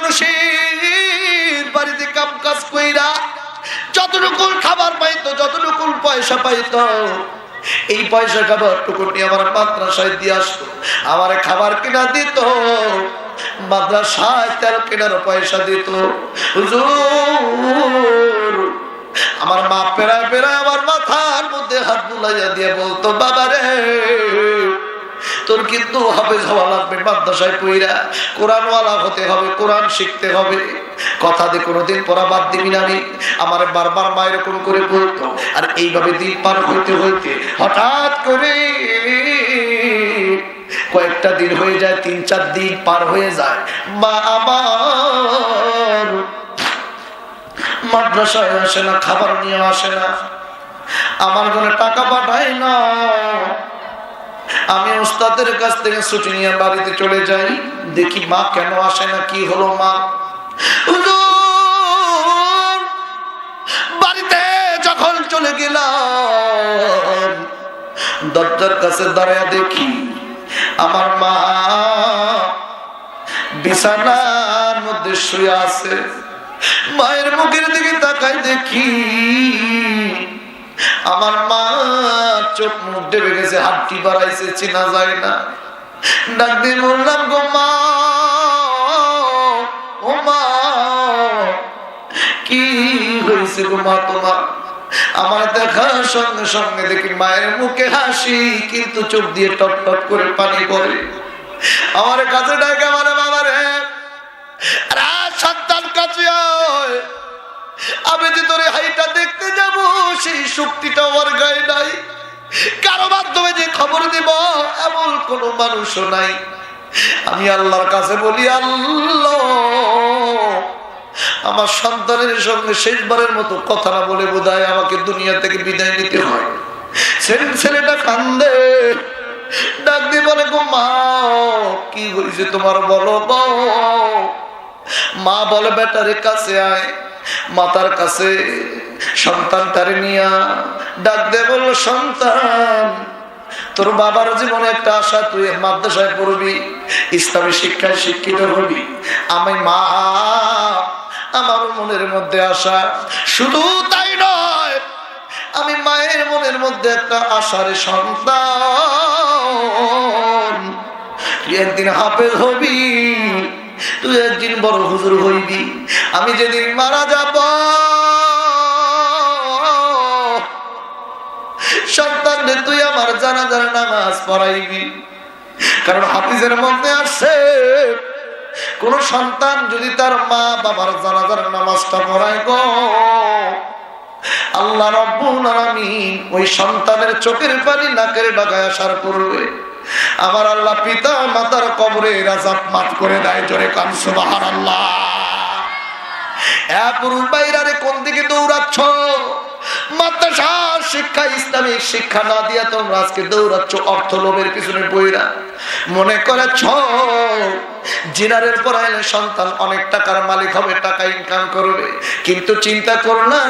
মানুষের বাড়িতে কাম কাজ কইরা যতটুকু খাবার পাইতো, যতটুকু পয়সা পাইতো, এই পয়সা খাবার টুকু নিয়ে আমার মাদ্রাসায় দিয়ে আসতো। আমার খাবার কিনা দিত, মাদ্রাসায় তেল কেনার পয়সা দিত। আমার মা পেরায় পেরায় আমার মাথার মধ্যে হাত বুলাইয়া দিয়ে বলতো বাবা রে তোর কিন্তু হাফেজ হওয়া লাগবে, মাদ্রাসায় পইরা কোরআনওয়ালা হতে হবে, কোরআন শিখতে হবে। কথা দিয়ে কোনোদিন পড়া বাদ দিবি না। আমার বারবার মা এরকম করে বলতো। আর এইভাবে দিন পার হইতে হইতে হঠাৎ করে কয়েকটা দিন হয়ে যায়, তিন চার দিন পার হয়ে যায়। মা আমার মাদ্রাসায় আসে না, খাবার নিয়ে আসে না। আমার জন্য টাকা পাঠায় না। আমি ওস্তাদের কাছ থেকে ছুটি নিয়ে বাড়িতে চলে যাই। দেখি মা কেন আসে না, কি হলো মা? বাড়িতে যখন চলে গেলাম, দরজার কাছে দাঁড়ায় দেখি আমার মা বিছানার মধ্যে শুয়ে আছে। মায়ের মুখের দিকে তাকাই দেখি আমার মা চোখ মুখ ডেবে গেছে হাতটি বাড়াইছে চেনা যায় না। ডাক দিয়ে বললাম, গো মা, ও মা, কি হয়েছে গো মা তোমার? আমার দেখার সঙ্গে সঙ্গে দেখি মায়ের মুখে হাসি, কিন্তু চোখ দিয়ে টপ টপ করে পানি পড়ে। আমার কাছে ডাকে আমার বাবা রে রাত সন্তান কাছে। আমি যে তোর হাইটা দেখতে যাব, সেই শক্তিটা আমার গায়ে নাই। কারও মাধ্যমে যে খবর দিব, এমন কোনো মানুষও নাই। আমি আল্লাহর কাছে বলি, আল্লাহ, আমার সন্তানের সঙ্গে শেষবারের মতো কথা না বলে বোধহয় আমাকে দুনিয়া থেকে বিদায় নিতে হয়। ছেলে- ছেলেটা কান্দে। ডাক দিয়ে বলে, গো মা, কি হয়েছে তোমার বলো মা বলে, বেটারে কাছে আয়। মাতার কাছে সন্তান তারে নিয়া ডাক দে বলল, সন্তান, তোর বাবার জীবনে একটা আশা, তুই মাদ্রাসায় পড়বি, ইসলামী শিক্ষায় শিক্ষিত হবি। আমি মা, আমার মনের মধ্যে আশা, শুধু তাই নয়, আমি মায়ের মনের মধ্যে একটা আশারে সন্তান। তুই একদিন হাফেজ হবি, তুই একদিন বড় হুজুর হইবি আমি যেদিন মারা যাব সন্তান তুই আমার জানাজার নামাজ পড়াইবি। কারণ হাফিজের মধ্যে আসছে, কোন সন্তান যদি তার মা বাবার জানাজার নামাজটা পড়ায় গো, আল্লাহ রব্বুল আলামিন ওই সন্তানের চোখের পানি নাকের ডাকায় আসার পূর্বে আমার আল্লাহ পিতা মাতার কবরে রাজাব মাফ করে দেয়, জোরে কান সুবহানাল্লাহ। হ্যাঁ অনেক টাকার মালিক হবে, টাকা ইনকাম করবে। কিন্তু চিন্তা করো না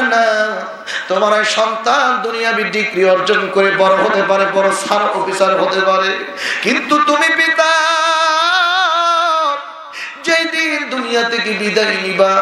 তোমার এই সন্তান দুনিয়াবি ডিগ্রি অর্জন করে বড় হতে পারে, বড় সার অফিসার হতে পারে। কিন্তু তুমি দুনিয়া থেকে বিদায় নিবা।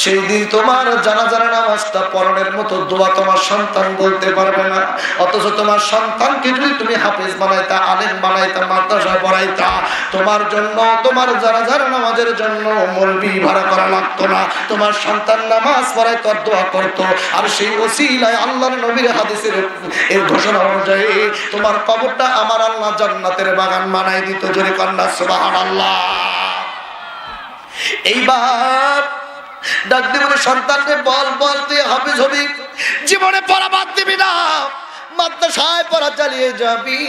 সেই দিন তোমার জানা জানা নামাজটা পরনের মতো দোয়া তোমার সন্তান বলতে পারবে না। অথচ তোমার সন্তানকে যদি তুমি হাফেজ বানাইতা, আলেম বানাইতা মাদ্রাসায় পড়াইতা, তোমার জন্য, তোমার জানা জানা নামাজের জন্য মলবি ভাড়া করা লাগতো না। তোমার সন্তান নামাজ পড়াই তোর দোয়া করতো। আর সেই ওসিলায় আল্লাহর নবীর হাদিসের এর ঘোষণা অনুযায়ী তোমার কবরটা আমার আল্লাহ জান্নাতের বাগান বানাই দিত। জোরে কন্যা, সুবহানাল্লাহ। এইবার ডাক দিবনে সন্তানকে, বল বল, তুই হাফিজ হবি। জীবনে পড়া বাদ দিবি না। মাদ্রাসায় পড়া চালিয়ে যাবি।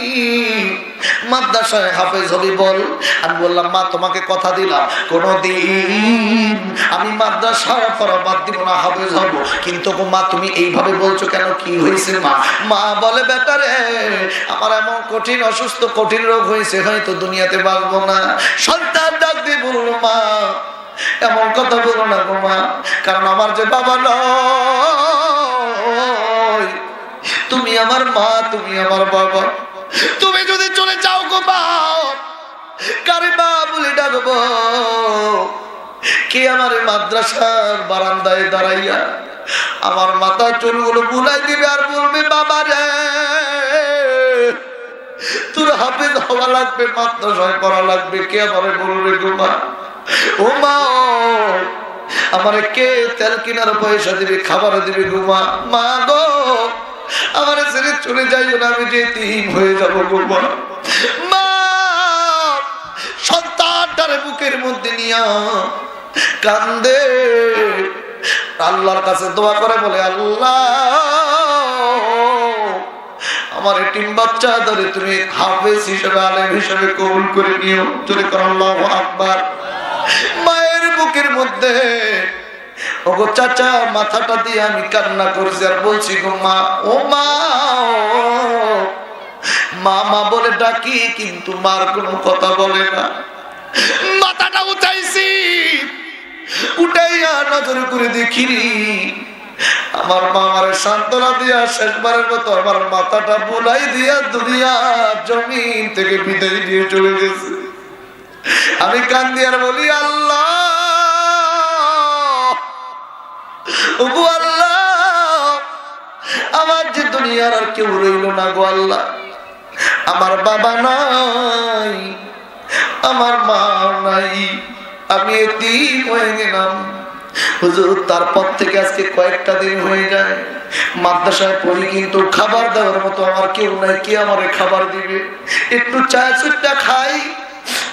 মাদ্রাসায় হাফেজ হবি বল। আমি বললাম, মা, তোমাকে কথা দিলাম, কোনদিন আমি মাদ্রাসায় পড়া বাদ দিব না, হাফেজ হব। কিন্তু মা, তুমি এইভাবে বলছো কেন? কি হয়েছে মা? মা বলে বেটারে আমার এমন কঠিন, অসুস্থ, কঠিন রোগ হয়েছে, হয়তো দুনিয়াতে বাঁচবো না। সন্তান ডাক দিয়ে মা, এমন কথা বলো না গো মা, কারণ আমার যে বাবা নয়, তুমি আমার মা, তুমি আমার বাবা। তুমি যদি চলে যাও গো মা, কারে মা বলে ডাকবো? কে আমার মাদ্রাসার বারান্দায় দাঁড়াইয়া আমার মাথা চুলগুলো বুলাই দিবে আর বলবে, বাবা রে, তোর হাফেজ হওয়া লাগবে, মাদ্রাসায় পড়া লাগবে, কে আমারে বলবে গো মা? ও মা, আমারে কে তেল কেনার পয়সা দিবে, খাবার দিবে গো মা গো আমার ছেড়ে চলে যাইও না, আমি যে তিন হয়ে যাব গো মা। সন্তানটারে বুকের মধ্যে নিয়া কান্দে। আল্লাহর কাছে দোয়া করে বলে, আল্লাহ, আমার টিম বাচ্চা ধরে তুমি হাফেজ হিসেবে, আলেম হিসেবে কবুল করে নিও। চলে কর, আল্লাহ আকবার। মায়ের বুকের মধ্যে ওগো চাচা, মাথাটা দিয়ে আমি কান্না করছি আর বলছি গো মা, ও মা মা মা বলে ডাকি, কিন্তু মার কোনো কথা বলে না। মাথাটা উঠাইছি, উঠাইয়া নজর করে দেখিনি। আমার মা আমার সান্ত্বনা দিয়া শেষবারের মতো আমার মাথাটা বুলাই দিয়া দুনিয়া জমিন থেকে বিদায় দিয়ে চলে গেছে। আমি কান্দি আর বলি, আল্লাহ ওগো আল্লাহ, আমার যে দুনিয়ার আর কেউ রইল না গো আল্লাহ। আমার বাবা নাই, আমার মা নাই, আমি এতিম হয়ে গেলাম। হুজুর, তারপর থেকে আজকে কয়েকটা দিন হয়ে যায়। মাদ্রাসায় পড়ি কিন্তু খাবার দেওয়ার মতো আমার কেউ নাই, কে আমারে খাবার দিবে? একটু চা চুটটা খাই,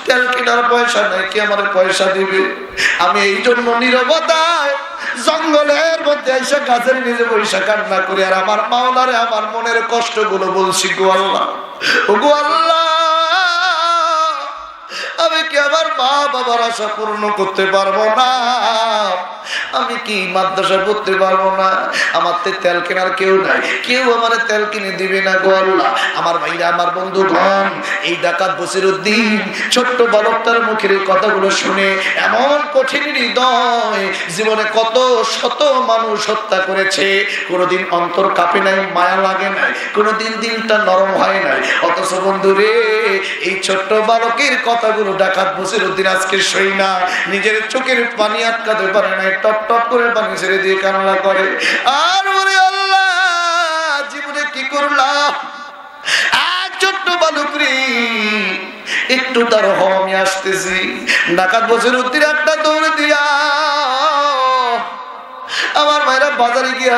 তেল কেনার পয়সা নাই, কে আমার পয়সা দিবে? আমি এই জন্য নিরবতায় জঙ্গলের মধ্যে এসে গাছের নিজে পয়সা কান্না করি, আর আমার মাওলারে আমার মনের কষ্টগুলো বলছি গোয়াল্লা গোয়াল্লা আমি কি আমার মা বাবার আশা পূর্ণ করতে পারব না? আমি কি মাদ্রাসা করতে পারব না? আমার তো তেল কেনার কেউ নাই। কেউ আমার তেল কিনে দিবে না গো আল্লাহ। আমার ভাইরা, আমার বন্ধু ধন এই ডাকাত বসির উদ্দিন ছোট্ট বালকটার মুখের কথাগুলো শুনে এমন কঠিন হৃদয়, জীবনে কত শত মানুষ হত্যা করেছে। কোনোদিন অন্তর কাঁপে নাই, মায়া লাগে নাই। কোনোদিন দিনটা নরম হয় নাই। অথচ বন্ধু রে এই ছোট্ট বালকের কথাগুলো ডাকাত বসির উদ্দিন আজকে সই না। নিজের চোখের পানি আটকাতে পারে না টপ টপ করে পানি ছেড়ে দিয়ে কান্না করে। আর বলে, আল্লাহ, জীবনে কি করলাম? একটু তার হমি আসতেছি। ডাকাত বছর উদ্দিন একটা দৌড় দিয়া আমার মায়েরা বাজারে গিয়া